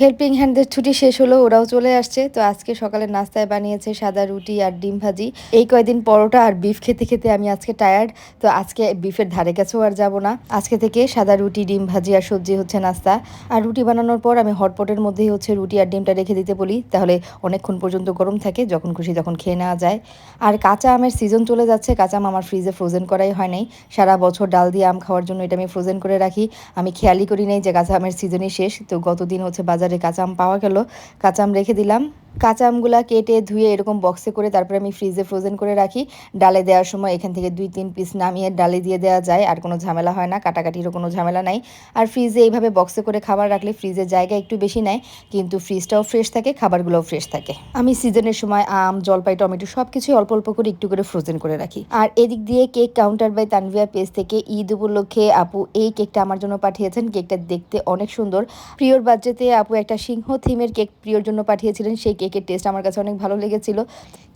Helping হ্যান্ডদের ছুটি শেষ হলো, ওরাও চলে আসছে। তো আজকে সকালে নাস্তায় বানিয়েছে সাদা রুটি আর ডিম ভাজি। এই কয়দিন পরোটা আর বিফ খেতে খেতে আমি আজকে টায়ার্ড তো আজকে বিফের ধারে কাছেও আর যাব না। আজকে থেকে সাদা রুটি, ডিম ভাজি আর সবজি হচ্ছে নাস্তা। আর রুটি বানানোর পর আমি হটপটের মধ্যেই হচ্ছে রুটি আর ডিমটা রেখে দিতে বলি। তাহলে অনেকক্ষণ পর্যন্ত গরম থাকে, যখন খুশি তখন খেয়ে নেওয়া যায়। আর কাঁচা আমের সিজন চলে যাচ্ছে, কাঁচা আম আমার ফ্রিজে ফ্রোজেন করাই হয় নাই। সারা বছর ডাল দিয়ে আম খাওয়ার জন্য এটা আমি ফ্রোজেন করে রাখি। আমি খেয়ালই করি নাই যে কাঁচা আমের সিজনই শেষ। তো গতদিন হচ্ছে বাজারে কাঁচা আম পাওয়া গেল। কাঁচা আম রেখে দিলাম। কাঁচা আমগুলা কেটে ধুয়ে এরকম বক্সে করে তারপরে আমি ফ্রিজে ফ্রোজেন করে রাখি। ডালে দেওয়ার সময় এখান থেকে দুই তিন পিস নামিয়ে ডালে দিয়ে দেওয়া যায়, আর কোনো ঝামেলা হয় না, কাটাকাটিরও কোনো ঝামেলা নাই। আর ফ্রিজে এইভাবে বক্সে করে খাবার রাখলে ফ্রিজের জায়গা একটু বেশি নেয়, কিন্তু ফ্রিজটাও ফ্রেশ থাকে, খাবারগুলোও ফ্রেশ থাকে। আমি সিজনের সময় আম, জলপাই, টমেটো সব কিছুই অল্প অল্প করে একটু করে ফ্রোজেন করে রাখি। আর এদিক দিয়ে cake counter by Tanvia page থেকে ঈদ উপলক্ষে আপু এই কেকটা আমার জন্য পাঠিয়েছেন। কেকটা দেখতে অনেক সুন্দর। প্রিয়র বাজেতে আপু একটা সিংহ থিমের কেক প্রিয়র জন্য পাঠিয়েছিলেন, সেই কেকের টেস্ট আমার কাছে অনেক ভালো লেগেছিল।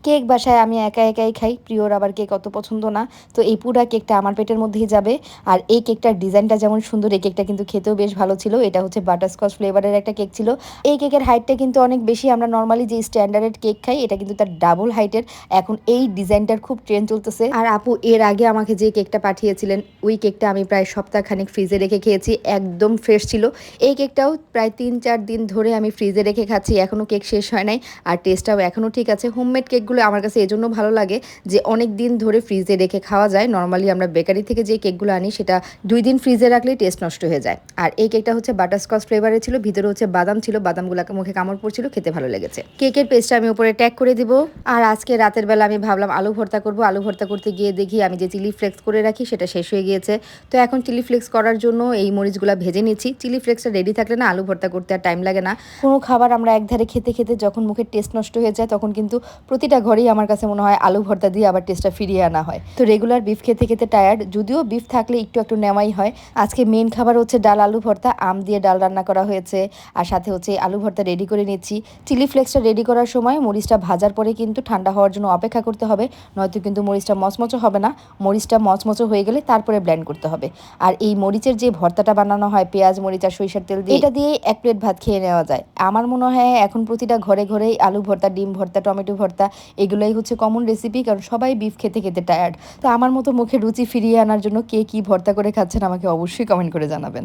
কেক বাসায় আমি একা একাই খাই, প্রিয়র আবার কেক অত পছন্দ না। তো এই পুরা কেকটা আমার পেটের মধ্যেই যাবে। আর এই কেকটার ডিজাইনটা যেমন সুন্দর, এই কেকটা কিন্তু খেতেও বেশ ভালো ছিল। এটা হচ্ছে বাটারস্কচ ফ্লেভারের একটা কেক ছিল। এই কেকের হাইটটা কিন্তু অনেক বেশি। আমরা নর্মালি যে স্ট্যান্ডার্ডের কেক খাই, এটা কিন্তু তার ডাবল হাইটের এখন এই ডিজাইনটার খুব ট্রেন্ড চলতেছে। আর আপু, এর আগে আমাকে যে কেকটা পাঠিয়েছিলেন, ওই কেকটা আমি প্রায় সপ্তাহখানিক ফ্রিজে রেখে খেয়েছি। একদম ফ্রেশ ছিল। এই কেকটাও প্রায় তিন চার দিন ধরে আমি ফ্রিজে রেখে খাচ্ছি। এখনও কেক শেষ হয় নাই। আর টেস্টটাও এখনও ঠিক আছে। হোমমেড কেকগুলো আমার কাছে এজন্য ভালো লাগে যে অনেক দিন ধরে ফ্রিজে রেখে খাওয়া যায়। নর্মালি আমরা বেকারি থেকে যে কেকগুলো আনি, সেটা দুই দিন ফ্রিজে রাখলেই টেস্ট নষ্ট হয়ে যায়। আর এই কেকটা হচ্ছে বাটারস্কচ ফ্লেভারের ছিল, ভিতরে হচ্ছে বাদাম ছিল, বাদামগুলোকে মুখে কামড় পড়ছিল, খেতে ভালো লেগেছে। কেকের পেস্টটা আমি উপরে ট্যাগ করে দিব। আর আজকে রাতের বেলা আমি ভাবলাম আলু ভর্তা করব। আলু ভর্তা করতে গিয়ে দেখি আমি যে চিলি ফ্লেক্স করে রাখি, সেটা শেষ হয়ে গিয়েছে। তো এখন চিলি ফ্লেক্স করার জন্য এই মরিচগুলো ভেজে নিচ্ছি। চিলি ফ্লেক্সটা রেডি থাকলে না আলু ভর্তা করতে আর টাইম লাগে না। কোনো খাবার আমরা একধারে খেতে খেতে যখন মুখের টেস্ট নষ্ট হয়ে যায়, তখন কিন্তু প্রতিটা ঘরেই আমার কাছে মনে হয় আলু ভর্তা দিয়ে আবার টেস্টটা ফিরিয়ে আনা হয়। তো রেগুলার বিফ খেতে খেতে টায়ার্ড যদিও বিফ থাকলে একটু একটু নেওয়াই হয়। আজকে মেন খাবার হচ্ছে ডাল আলু ভর্তা, আম দিয়ে ডাল রান্না করা হয়েছে। আর সাথে হচ্ছে আলু ভর্তা রেডি করে নিচ্ছি। চিলি ফ্লেক্সটা রেডি করার সময় মরিচটা ভাজার পরে কিন্তু ঠান্ডা হওয়ার জন্য অপেক্ষা করতে হবে, নয়তো কিন্তু মরিচটা মচমচো হবে না। মরিচটা মচমচো হয়ে গেলে তারপরে ব্ল্যান্ড করতে হবে। আর এই মরিচের যে ভর্তাটা বানানো হয়, পেঁয়াজ, মরিচ আর সরিষার তেল দিয়ে, এটা দিয়ে এক প্লেট ভাত খেয়ে নেওয়া যায়। আমার মনে হয় এখন প্রতিটা ঘরে ঘরেই আলু ভর্তা, ডিম ভর্তা, টমেটো ভর্তা, এগুলোই হচ্ছে কমন রেসিপি কারণ সবাই বিফ খেতে খেতে টায়ার্ড তো আমার মতো মুখে রুচি ফিরিয়ে আনার জন্য কে কী ভর্তা করে খাচ্ছেন আমাকে অবশ্যই কমেন্ট করে জানাবেন।